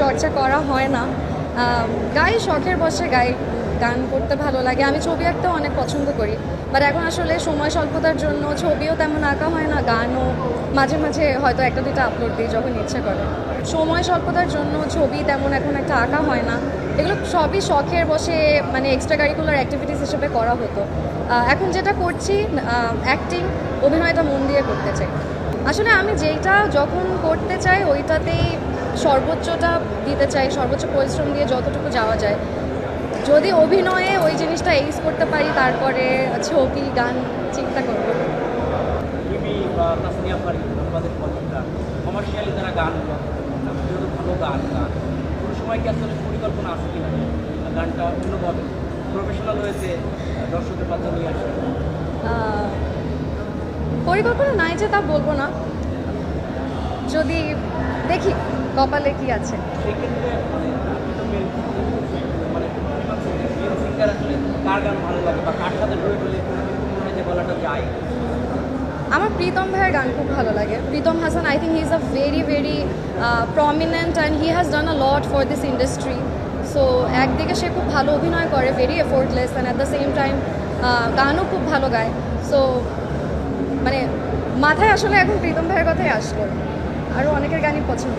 চর্চা করা হয় না। গাই শখের বসে গাই, গান করতে ভালো লাগে। আমি ছবি আঁকতেও অনেক পছন্দ করি। বাট এখন আসলে সময় স্বল্পতার জন্য ছবিও তেমন আঁকা হয় না, গানও মাঝে মাঝে হয়তো একটা দুটো আপলোড দিই যখন ইচ্ছে করে। সময় স্বল্পতার জন্য ছবি তেমন এখন একটা আঁকা হয় না। এগুলো সবই শখের বসে মানে এক্সট্রা কারিকুলার অ্যাক্টিভিটিস হিসেবে করা হতো। এখন যেটা করছি অ্যাক্টিং অভিনয়টা মন দিয়ে করতে চাই। আসলে আমি যেইটা যখন করতে চাই ওইটাতেই সর্বোচ্চটা দিতে চাই সর্বোচ্চ পরিশ্রম দিয়ে যতটুকু যাওয়া যায়। যদি অভিনয়ে ওই জিনিসটা এইস করতে পারি তারপরে ছবি গান চিন্তা করব। কমার্শিয়ালি তারা গান ভালো গান গান। কোনো সময় কি আসলে পরিকল্পনা আছে কিনা? গানটা অন্যভাবে প্রফেশনাল হয়েছে দর্শকের নিয়ে আসে পরিকল্পনা নাই যে তা বলব না। যদি দেখি কপালে কি আছে। মানে আমার প্রীতম ভাইয়ের গান খুব ভালো লাগে। Pritam Hasan I think he is a very very prominent and he has done a lot for this industry so একদিকে সে খুব ভালো অভিনয় করে very effortless and at the same time গানও খুব ভালো গায়। সো মাথায় আসলে এখন প্রীতম ভাইয়ের কথাই আসলো। আরও অনেকের গানই পছন্দ।